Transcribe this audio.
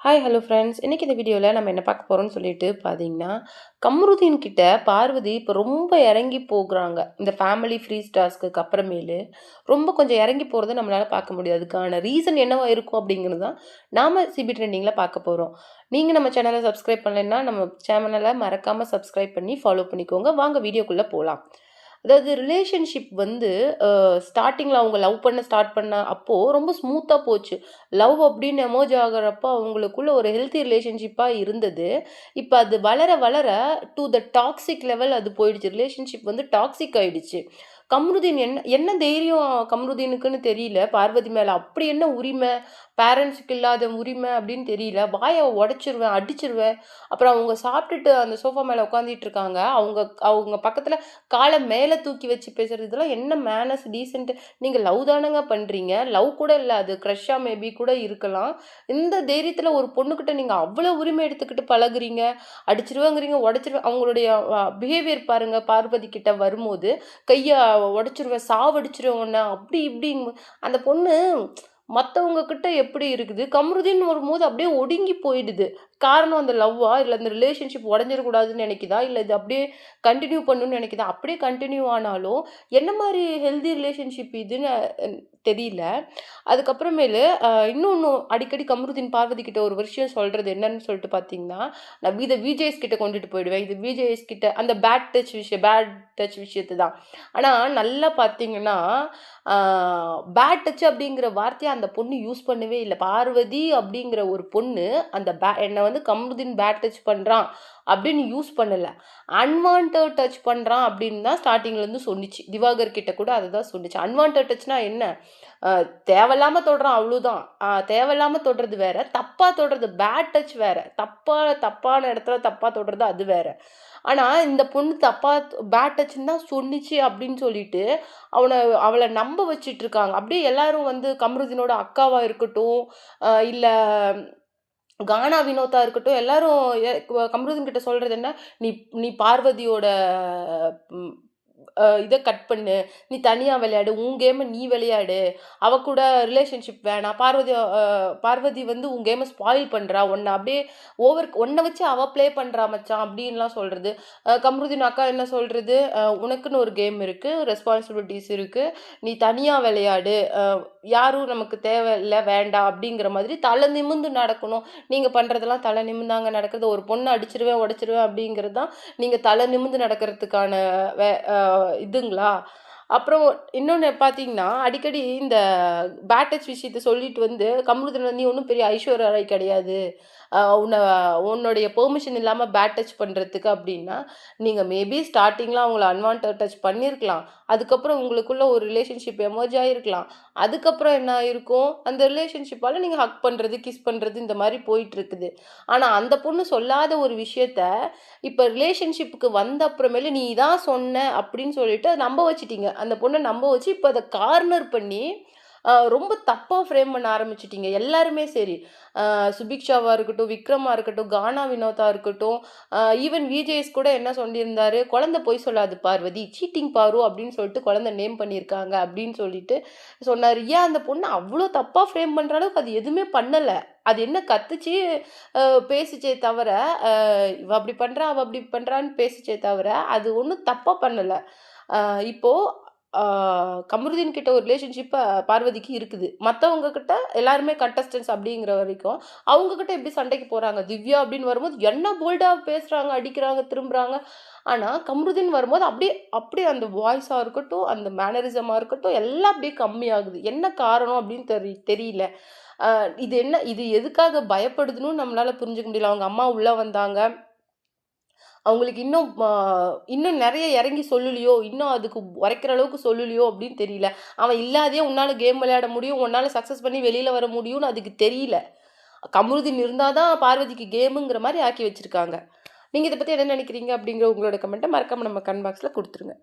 Hi hello friends இன்றைக்கி இந்த வீடியோவில் நம்ம என்ன பார்க்க போகிறோம்னு சொல்லிட்டு பார்த்தீங்கன்னா கம்ருதீன் கிட்ட பார்வதி இப்போ ரொம்ப இறங்கி போகிறாங்க. இந்த ஃபேமிலி ஃப்ரீ ஸ்டார்ஸ்க்கு அப்புறமேலு ரொம்ப கொஞ்சம் இறங்கி போகிறத நம்மளால் பார்க்க முடியாது. அதுக்கான ரீசன் என்னவா இருக்கும் அப்படிங்கிறது தான் நாம் சிபி ட்ரெண்டிங்கில் பார்க்க போகிறோம் நீங்கள் நம்ம சேனலை சப்ஸ்கிரைப் பண்ணலைன்னா நம்ம சேனலை மறக்காமல் சப்ஸ்கிரைப் பண்ணி ஃபாலோ பண்ணிக்கோங்க. வாங்க வீடியோக்குள்ளே போகலாம் அதாவது ரிலேஷன்ஷிப் வந்து ஸ்டார்டிங்கில் அவங்க லவ் பண்ண ஸ்டார்ட் பண்ண அப்போது ரொம்ப ஸ்மூத்தாக போச்சு. லவ் அப்படின்னு எமோஜ் ஆகிறப்போ அவங்களுக்குள்ள ஒரு ஹெல்த்தி ரிலேஷன்ஷிப்பாக இருந்தது. இப்போ அது வளர வளர டு த டாக்ஸிக் லெவல் அது போயிடுச்சு. ரிலேஷன்ஷிப் வந்து டாக்ஸிக் ஆயிடுச்சு. கம்ருதீன் என்ன என்ன தைரியம் கம்ருதீனுக்குன்னு தெரியல. பார்வதி மேலே அப்படி என்ன உரிமை? பேரண்ட்ஸுக்கு இல்லாத உரிமை அப்படின்னு தெரியல. வாயை உடச்சிருவேன் அடிச்சிருவேன். அப்புறம் அவங்க சாப்பிட்டுட்டு அந்த சோஃபா மேலே உட்காந்துட்டு இருக்காங்க. அவங்க அவங்க பக்கத்தில் காலை மேலே தூக்கி வச்சு பேசுகிறது இதெல்லாம் என்ன மேனஸ் டீசென்ட்டு நீங்கள் லவ் தானங்க பண்ணுறீங்க லவ் கூட இல்லை அது க்ரஷ்ஷாக மேபி கூட இருக்கலாம். இந்த தைரியத்தில் ஒரு பொண்ணுக்கிட்ட நீங்கள் அவ்வளோ உரிமை எடுத்துக்கிட்டு பழகுறீங்க. அடிச்சிருவேங்கிறீங்க உடச்சிருவேன் அவங்களுடைய பிஹேவியர் பாருங்கள் பார்வதி கிட்ட வரும்போது கையை உடச்சிருவேன் சாவடிச்சிருவேன் உன்னை. அப்படி இப்படி அந்த பொண்ணு மற்றவங்க கிட்ட எப்படி இருக்குது? கம்ருதின்னு வரும்போது அப்படியே ஒடுங்கி போயிடுது. காரணம் அந்த லவ்வா? இல்லை அந்த ரிலேஷன்ஷிப் உடஞ்சிடக்கூடாதுன்னு நினைக்குதா? இல்லை இது அப்படியே கண்டினியூ பண்ணணும்னு நினைக்குதா? அப்படியே கண்டினியூ ஆனாலும் என்ன மாதிரி ஹெல்தி ரிலேஷன்ஷிப் இதுன்னு தெரியல. அதுக்கப்புறமேலு இன்னொன்று அடிக்கடி கம்ருதீன் பார்வதி கிட்ட ஒரு விஷயம் சொல்கிறது என்னன்னு சொல்லிட்டு பார்த்தீங்கன்னா நான் இதை விஜேஎஸ் கிட்ட கொண்டுட்டு போயிடுவேன். இது விஜேஎஸ் கிட்ட அந்த பேட் டச் விஷயம் பேட் டச் விஷயத்து தான் ஆனால் நல்லா பார்த்தீங்கன்னா பேட் டச் அப்படிங்கிற வார்த்தையை அந்த பொண்ணு யூஸ் பண்ணவே இல்லை. பார்வதி அப்படிங்கிற ஒரு பொண்ணு அந்த பே என்னை வந்து கமருதீன் பேட் டச் பண்ணுறான் அப்படின்னு யூஸ் பண்ணலை. அன்வான்ட் டச் பண்ணுறான் அப்படின்னு தான் ஸ்டார்டிங்லேருந்து சொன்னிச்சு. திவாகர் கிட்ட கூட அதை தான் சொன்னிச்சு. அன்வான்ட் டச்னா என்ன? தேவையில்லாமல் தொடுறான் அவ்வளோதான் தேவையில்லாமல் தொடுறது வேற தப்பாக தொடுறது பேட் டச் வேற. தப்பாக தப்பான இடத்துல தப்பாக தொடுறது அது வேற. ஆனால் இந்த பொண்ணு தப்பாக பேட் டச்சுன்னு தான் சொன்னிச்சு அப்படின்னு சொல்லிட்டு அவனை அவளை நம்ப வச்சிட்டு இருக்காங்க அப்படியே எல்லாரும் வந்து கமருதீனோட அக்காவாக இருக்கட்டும் இல்லை கானா வினோத்தா இருக்கட்டும் எல்லாரும் கம்ருதீன் கிட்ட சொல்கிறது என்ன? நீ நீ பார்வதியோட இதை கட் பண்ணு. நீ தனியாக விளையாடு. உன் கேமை நீ விளையாடு. அவ கூட ரிலேஷன்ஷிப் வேணாம். பார்வதி பார்வதி வந்து உன் கேமை ஸ்பாயில் பண்ணுறா உன்னை அப்படியே ஓவர் ஒன்றை வச்சு அவள் ப்ளே பண்ணுறா மச்சான் அப்படின்லாம் சொல்கிறது கம்ருதீன் அக்கா என்ன சொல்கிறது உனக்குன்னு ஒரு கேம் இருக்குது ரெஸ்பான்சிபிலிட்டிஸ் இருக்குது நீ தனியாக விளையாடு. யாரும் நமக்கு தேவையில்லை வேண்டாம் அப்படிங்கிற மாதிரி தலை நிமிந்து நடக்கணும். நீங்கள் பண்ணுறதெல்லாம் தலை நிமிந்தாங்க நடக்கிறது. ஒரு பொண்ணை அடிச்சிருவேன் உடச்சிருவேன் அப்படிங்கிறது தான் நீங்கள் தலை நிமிந்து நடக்கிறதுக்கான வே இதுங்களா? அப்புறம் இன்னொன்று பார்த்தீங்கன்னா அடிக்கடி இந்த பேட்டச் விஷயத்தை சொல்லிட்டு வந்து கமலுதன் நீ ஒன்றும் பெரிய ஐஸ்வர்யா ராய் கிடையாது. உன்னை உன்னுடைய பெர்மிஷன் இல்லாமல் பேட் டச் பண்ணுறதுக்கு அப்படின்னா நீங்கள் மேபி ஸ்டார்டிங்கில் அவங்கள அன்வான்ட் டச் பண்ணியிருக்கலாம் அதுக்கப்புறம் உங்களுக்குள்ள ஒரு ரிலேஷன்ஷிப் எமர்ஜ் ஆகிருக்கலாம் அதுக்கப்புறம் என்ன ஆயிருக்கும்? அந்த ரிலேஷன்ஷிப்பால் நீங்கள் ஹக் பண்ணுறது கிஸ் பண்ணுறது இந்த மாதிரி போயிட்டுருக்குது. ஆனால் அந்த பொண்ணு சொல்லாத ஒரு விஷயத்த இப்போ ரிலேஷன்ஷிப்புக்கு வந்த அப்புறமேல நீ தான் சொன்ன அப்படின்னு சொல்லிட்டு நம்ப வச்சிட்டீங்க. அந்த பொண்ணை நம்ப வச்சு இப்போ அதை கார்னர் பண்ணி ரொம்ப தப்பாக ஃப்ரேம் பண்ண ஆரம்பிச்சிட்டிங்க. எல்லாருமே சரி. சுபிக்ஷாவாக இருக்கட்டும் விக்ரமாக இருக்கட்டும் கானா வினோதா இருக்கட்டும் ஈவன் விஜேஎஸ் கூட என்ன சொல்லியிருந்தாரு? குழந்தை போய் சொல்லாது பார்வதி சீட்டிங் பாரு அப்படின்னு சொல்லிட்டு குழந்தை நேம் பண்ணியிருக்காங்க அப்படின்னு சொல்லிட்டு சொன்னார். ஏன் அந்த பொண்ணு அவ்வளோ தப்பாக ஃப்ரேம் பண்ணுற அளவுக்கு அது எதுவுமே பண்ணலை? அது என்ன கத்துச்சு? பேசிச்சே தவிர இவ அப்படி பண்ணுறா அவள் அப்படி பண்ணுறான்னு பேசிச்சே தவிர அது ஒன்றும் தப்பாக பண்ணலை. இப்போது கமருதீன் கிட்ட ஒரு ரிலேஷன்ஷிப்பை பார்வதிக்கு இருக்குது. மற்றவங்க கிட்ட எல்லாருமே கண்டஸ்டன்ஸ் அப்படிங்கிற வரைக்கும் அவங்க கிட்ட எப்படி சண்டைக்கு போகிறாங்க திவ்யா அப்படின்னு வரும்போது என்ன போல்டாக பேசுகிறாங்க அடிக்கிறாங்க திரும்புகிறாங்க ஆனால் கமருதீன் வரும்போது அப்படியே அப்படியே அந்த வாய்ஸாக இருக்கட்டும் அந்த மேனரிசமாக இருக்கட்டும் எல்லாம் அப்படியே கம்மியாகுது. என்ன காரணம் அப்படின்னு தெரி தெரியல. இது என்ன இது எதுக்காக பயப்படுதுன்னு நம்மளால் புரிஞ்சுக்க முடியல. அவங்க அம்மா உள்ளே வந்தாங்க. அவங்களுக்கு இன்னும் இன்னும் நிறைய இறங்கி சொல்லலையோ இன்னும் அதுக்கு உரைக்கிற அளவுக்கு சொல்லலையோ அப்படின்னு தெரியல. அவன் இல்லாதே உன்னால் கேம் விளையாட முடியும் உன்னால் சக்ஸஸ் பண்ணி வெளியில் வர முடியும்னு அதுக்கு தெரியல. கமருதீன் இருந்தால் தான் பார்வதிக்கு கேமுங்கிற மாதிரி ஆக்கி வச்சுருக்காங்க. நீங்கள் இதை பற்றி என்ன நினைக்கிறீங்க அப்படிங்கிற உங்களோட கமெண்ட்டை மறக்காமல் நம்ம கமெண்ட் பாக்ஸில் கொடுத்துருங்க.